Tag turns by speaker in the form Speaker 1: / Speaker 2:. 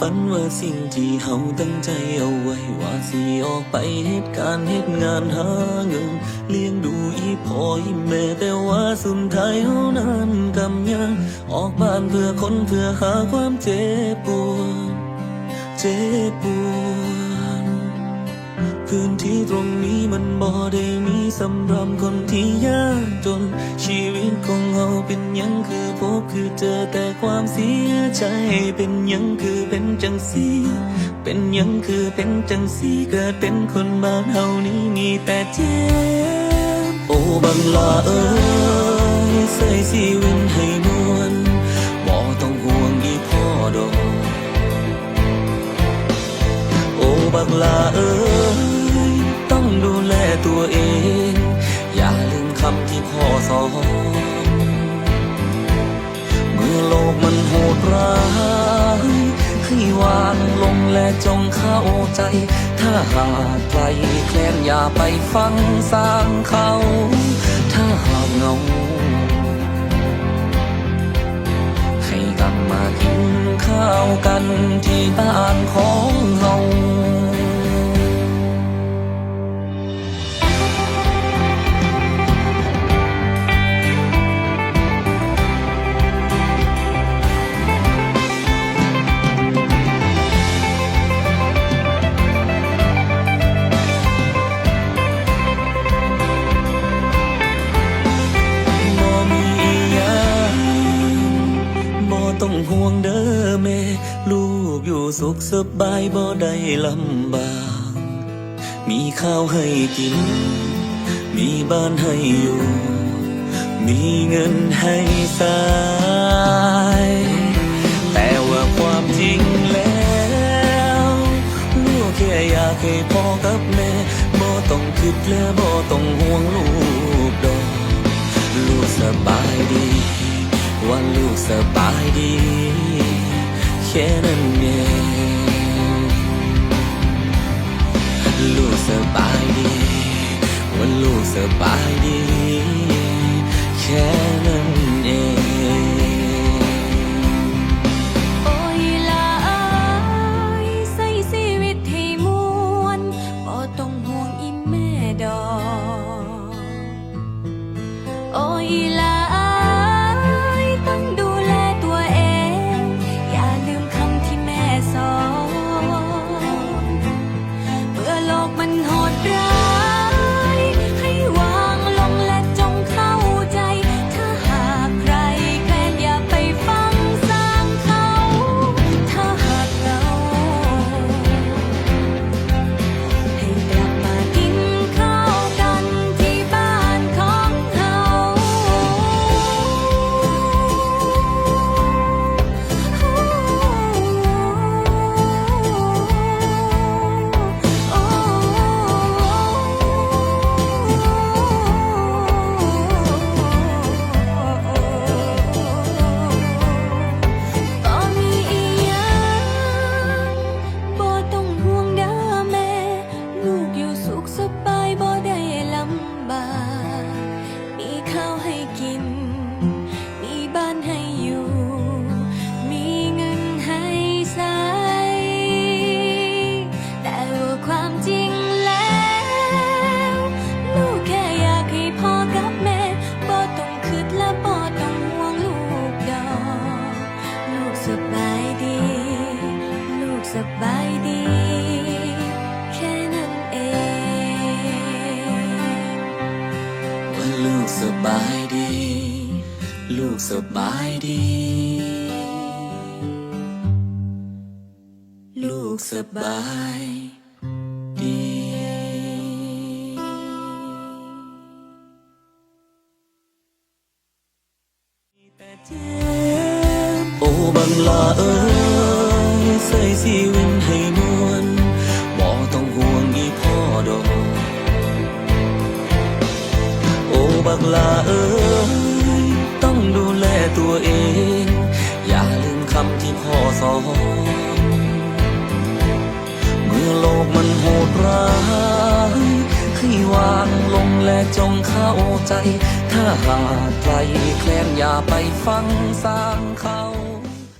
Speaker 1: ฝันว่าสิ่งที่เฮาตั้งใจเอาไว้ว่าสิออกไปเหตุการณ์เหตุงานหาเงินเลี้ยงดูอีพ่ออีแม่แต่ว่าสุดท้ายเฮานั้นกำยังออกบ้านเพื่อคนเพื่อหาความเจ็บปวดเจ็บปวดพื้นที่ตรงนี้มันบ่ได้มี สำหรับคนที่ยากจน ชีวิตของเราเป็นยังคือพบคือเจอแต่ความเสียใจ เป็นยังคือเป็นจังสีเป็นยังคือเป็นจังสีเกิดเป็นคนบ้านเฮานี้มีแต่เจ็บโอ้บังลาเอ้ยใส่ชีวิตให้มวนบ่ต้องห่วงอีพ่อดอกโอ้บักลาเอ้ย งลงและจงเข้าใจ ถ้าหากใครแคลนอย่าไปฟังสร้างเขา ถ้าหากเงา ให้กลับมากินข้าวกันที่ ต้องห่วงเด้อแม่ ลูกอยู่สุขสบายบ่ได้ลำบาก มีข้าวให้กิน มีบ้านให้อยู่ มีเงินให้ใช้แต่ว่าความจริงแล้ว ลูกแค่อยากให้พ่อกับแม่บ่ต้องคิดและบ่ต้องห่วงลูกดอก ลูกสบายดี ว่าลูกสบายดีแค่นั้นเองลูกสบายดี ว่าลูกสบายดีแค่
Speaker 2: มันโหดร้าย บายดี ลูกสบายดี ลูกสบายดี
Speaker 1: โอ้บังลาเอ้ยใส่ชีวิตให้มวน บักลาเอ้ยต้องดูแลตัวเอง อย่าลืมคำที่พ่อสอนเมื่อโลกมันโหดร้ายให้วางลงและจงเข้าใจ ถ้าหากใครแคลนอย่าไปฟังสร้างเขา